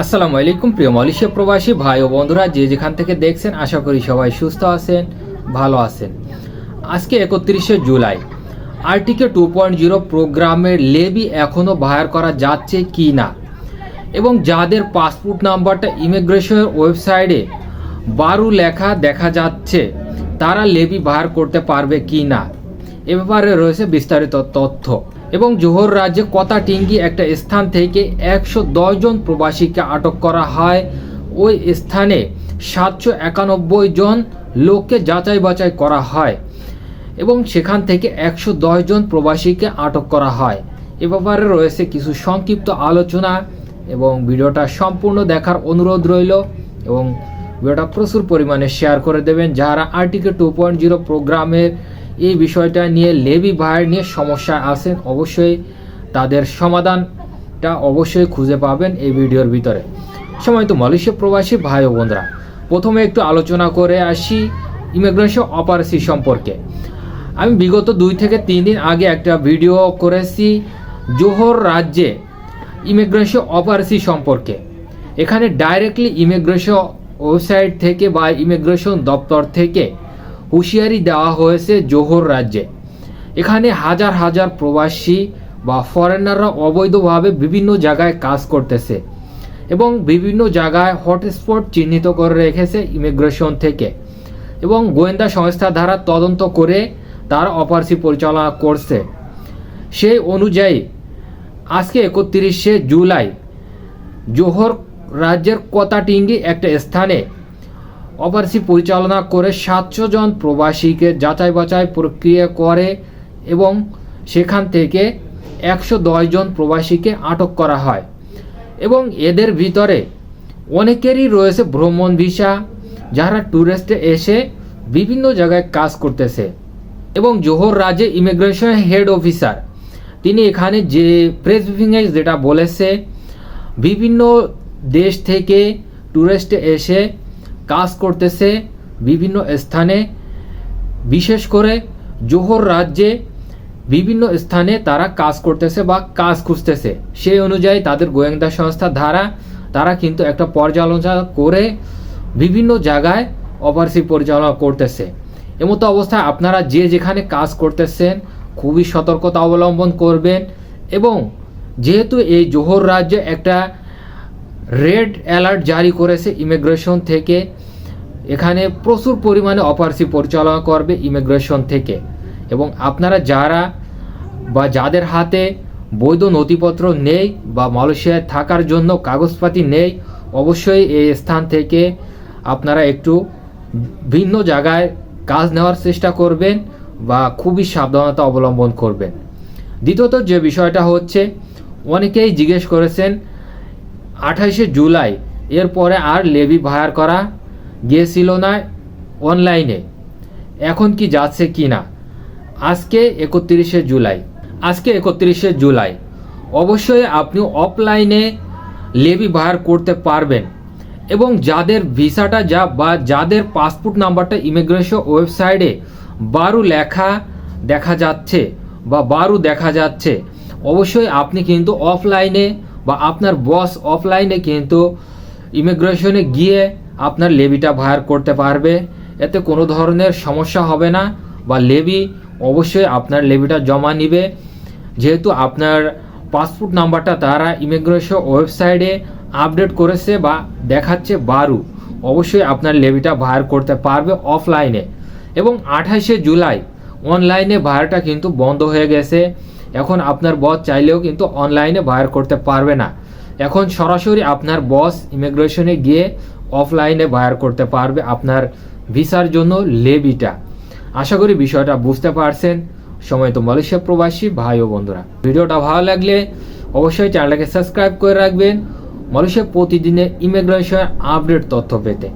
আসসালামু আলাইকুম, প্রিয় মালয়েশিয়া প্রবাসী ভাই ও বন্ধুরা, যে যেখান থেকে দেখছেন, আশা করি সবাই সুস্থ আছেন, ভালো আছেন। আজকে একত্রিশে জুলাই। আর্টিকে টু পয়েন্ট জিরো প্রোগ্রামের লেবি এখনও বাহার করা যাচ্ছে কি না? এবং যাদের পাসপোর্ট নাম্বারটা ইমিগ্রেশনের ওয়েবসাইটে বারু লেখা দেখা যাচ্ছে, তারা লেবি বাহার করতে পারবে কি না? এ ব্যাপারে রয়েছে বিস্তারিত তথ্য। এবং জোহর রাজ্যে কতাটিঙ্গি একটা স্থান থেকে একশো জন প্রবাসীকে আটক করা হয়। ওই স্থানে সাতশো একানব্বই জন লোককে যাচাই বাছাই করা হয় এবং সেখান থেকে একশো জন প্রবাসীকে আটক করা হয়। এ ব্যাপারে রয়েছে কিছু সংক্ষিপ্ত আলোচনা এবং ভিডিওটা সম্পূর্ণ দেখার অনুরোধ রইল এবং ভিডিওটা প্রচুর পরিমাণে শেয়ার করে দেবেন। যারা আর্টিকে টু পয়েন্ট জিরো প্রোগ্রামের এই বিষয়টা নিয়ে লেবি ভাইয়ের নিয়ে সমস্যা আছেন অবশ্যই তাদের সমাধানটা অবশ্যই খুঁজে পাবেন এই ভিডিওর ভিতরে। সময় তো মালয়েশিয়া প্রবাসী ভাই ও বোনরা, প্রথমে একটু আলোচনা করে আসি ইমিগ্রেশন অপারেসি সম্পর্কে। আমি বিগত দুই থেকে তিন দিন আগে একটা ভিডিও করেছি জোহর রাজ্যে ইমিগ্রেশন অপারেসি সম্পর্কে। এখানে ডাইরেক্টলি ইমিগ্রেশন ওয়েবসাইট থেকে বা ইমিগ্রেশন দপ্তর থেকে হুঁশিয়ারি দেওয়া হয়েছে জোহর রাজ্যে। এখানে হাজার হাজার প্রবাসী বা ফরেনাররা অবৈধভাবে বিভিন্ন জায়গায় কাজ করতেছে এবং বিভিন্ন জায়গায় হটস্পট চিহ্নিত করে রেখেছে ইমিগ্রেশন থেকে এবং গোয়েন্দা সংস্থা দ্বারা তদন্ত করে তার অপারসি পরিচালনা করছে। সেই অনুযায়ী, আজকে একত্রিশে জুলাই জোহর রাজ্যের কতাটিঙ্গি একটা স্থানে অপারেসি পরিচালনা করে সাতশো জন প্রবাসীকে যাচাই বাছাই প্রক্রিয়া করে এবং সেখান থেকে একশো জন প্রবাসীকে আটক করা হয়। এবং এদের ভিতরে অনেকেরই রয়েছে ভ্রমণ ভিসা, যারা ট্যুরিস্টে এসে বিভিন্ন জায়গায় কাজ করতেছে। এবং জোহর রাজ্যে ইমিগ্রেশন হেড অফিসার তিনি এখানে যে প্রেস ব্রিফিংয়ে যেটা বলেছে, বিভিন্ন দেশ থেকে ট্যুরিস্টে এসে কাজ করতেছে বিভিন্ন স্থানে, বিশেষ করে জোহর রাজ্যে বিভিন্ন স্থানে তারা কাজ করতেছে বা কাজ খুঁজতেছে। সেই অনুযায়ী তাদের গোয়েন্দা সংস্থা দ্বারা তারা কিন্তু একটা পর্যালোচনা করে বিভিন্ন জায়গায় অপারেসি পরিচালনা করতেছে। এমতো অবস্থায় আপনারা যে যেখানে কাজ করতেছেন, খুবই সতর্কতা অবলম্বন করবেন এবং যেহেতু এই জোহর রাজ্যে একটা রেড অ্যালার্ট জারি করেছে ইমিগ্রেশন থেকে। এখানে প্রচুর পরিমাণে অপারসি পরিচালনা করবে ইমিগ্রেশন থেকে। এবং আপনারা যারা বা যাদের হাতে বৈধ নথিপত্র নেই বা মালয়েশিয়ায় থাকার জন্য কাগজপাতি নেই, অবশ্যই এই স্থান থেকে আপনারা একটু ভিন্ন জায়গায় কাজ নেওয়ার চেষ্টা করবেন বা খুবই সাবধানতা অবলম্বন করবেন। দ্বিতীয়ত যে বিষয়টা হচ্ছে, অনেকেই জিজ্ঞেস করেছেন আঠাইশে জুলাই। এরপরে আর লেবি ভায়ার করা গিয়েছিল না অনলাইনে। এখন কি যাচ্ছে কি না? আজকে একত্রিশে জুলাই। আজকে একত্রিশে জুলাই। অবশ্যই আপনি অফলাইনে লেবি ভায়ার করতে পারবেন। এবং যাদের ভিসাটা যা বা যাদের পাসপোর্ট নাম্বারটা ইমিগ্রেশন ওয়েবসাইটে বারু লেখা দেখা যাচ্ছে বা বারু দেখা যাচ্ছে, অবশ্যই আপনি কিন্তু অফলাইনে বা আপনার বস অফলাইনে কিন্তু ইমিগ্রেশনে গিয়ে আপনার লেবিটা ভায়ার করতে পারবে। এতে কোনো ধরনের সমস্যা হবে না বা লেবি অবশ্যই আপনার লেবিটা জমা নিবে। যেহেতু আপনার পাসপোর্ট নাম্বারটা তারা ইমিগ্রেশন ওয়েবসাইটে আপডেট করেছে বা দেখাচ্ছে বারু, অবশ্যই আপনার লেবিটা ভায়ার করতে পারবে অফলাইনে এবং আঠাশে জুলাই অনলাইনে ভায়ারটা কিন্তু বন্ধ হয়ে গেছে। এখন আপনার বস চাইলেও কিন্তু অনলাইনে বায়ার করতে পারবে না। এখন সরাসরি আপনার বস ইমিগ্রেশনে গিয়ে অফলাইনে বায়ার করতে পারবে আপনার ভিসার জন্য লেবিটা। আশা করি বিষয়টা বুঝতে পারছেন। সময় তো মালয়েশিয়া প্রবাসী, ভাই ও বন্ধুরা। ভিডিওটা ভালো লাগলে অবশ্যই চ্যানেলটাকে সাবস্ক্রাইব করে রাখবেন। মালয়েশিয়া প্রতিদিনের ইমিগ্রেশন আপডেট তথ্য পেতে।